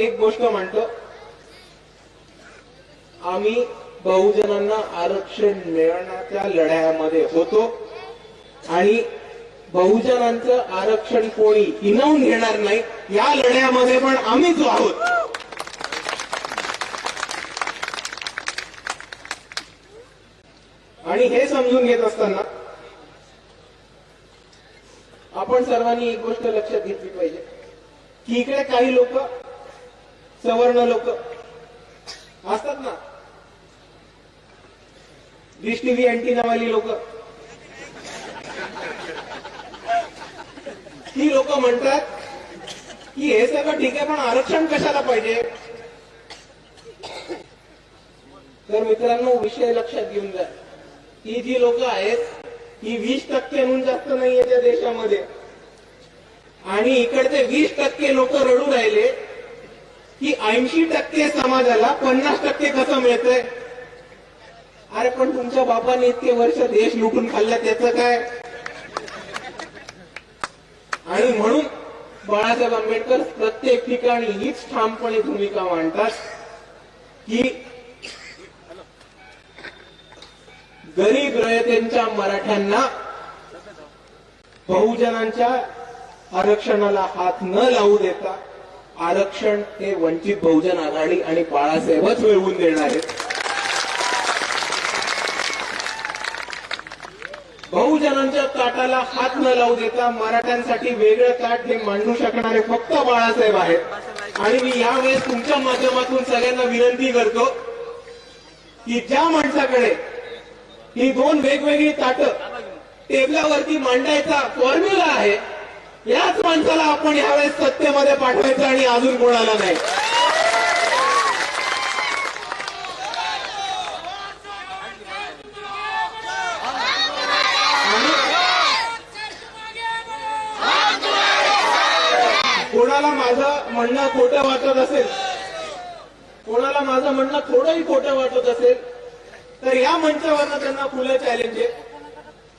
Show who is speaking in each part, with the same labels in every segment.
Speaker 1: एक गोष्ट म्हणतो. आम्ही बहुजनांना आरक्षण मिळवण्याच्या लढ्यामध्ये होतो. आणि बहुजनांचं आरक्षण कोणी हिनवून घेणार नाही या लढ्यामध्ये पण आम्हीच आहोत. आणि हे समजून घेत असताना आपण सर्वांनी एक गोष्ट लक्षात घेतली पाहिजे की इकडे काही लोक सवर्ण लोक. असतात ना. डिश टीव्ही अँटीनावाली लोक. ती लोक म्हणतात की हे सगळं ठीक आहे पण आरक्षण कशाला पाहिजे? तर मित्रांनो विषय लक्षात घेऊन जा. ही जी लोक आहेत ही वीस टक्क्यांहून जास्त नाहीये त्या देशामध्ये. आणि इकडचे वीस टक्के लोक रडू राहिले. की ऐंशी टक्के समाजाला पन्नास टक्के कसं मिळतंय? अरे पण तुमच्या बापाने इतके वर्ष देश लुटून खाल्ला त्याचं काय? आणि म्हणून बाळासाहेब आंबेडकर प्रत्येक ठिकाणी हीच ठामपणे भूमिका मांडतात की गरीब रयतेंच्या मराठ्यांना बहुजनांच्या आरक्षणाला हात न लावू देता आरक्षण हे वंचित बहुजन आघाडी आणि बाळासाहेबच मिळवून देणार आहेत. बहुजनांच्या ताटाला हात न लावू देता मराठ्यांसाठी वेगळं ताट हे मांडू शकणारे फक्त बाळासाहेब आहेत. आणि मी यावेळेस तुमच्या माध्यमातून सगळ्यांना विनंती करतो की ज्या माणसाकडे ही दोन वेगवेगळी ताट टेबलावरती मांडायचा फॉर्म्युला आहे याच माणसाला आपण यावेळेस सत्तेमध्ये पाठवायचं आणि अजून कोणाला नाही. कोणाला माझं म्हणणं खोटं वाटत असेल कोणाला माझं म्हणणं थोडंही खोटं वाटत असेल तर या मंचावरनं त्यांना फुलं चॅलेंज आहे.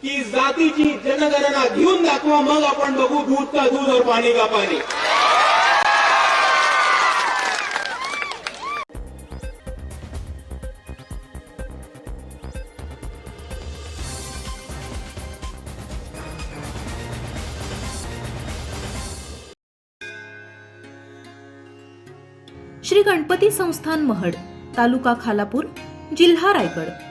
Speaker 1: की जातीची जनगणना घेऊन दाखवा मग आपण बघू दूध का दूध और पाणी का पाणी.
Speaker 2: श्री गणपती संस्थान महड तालुका खालापूर जिल्हा रायगड.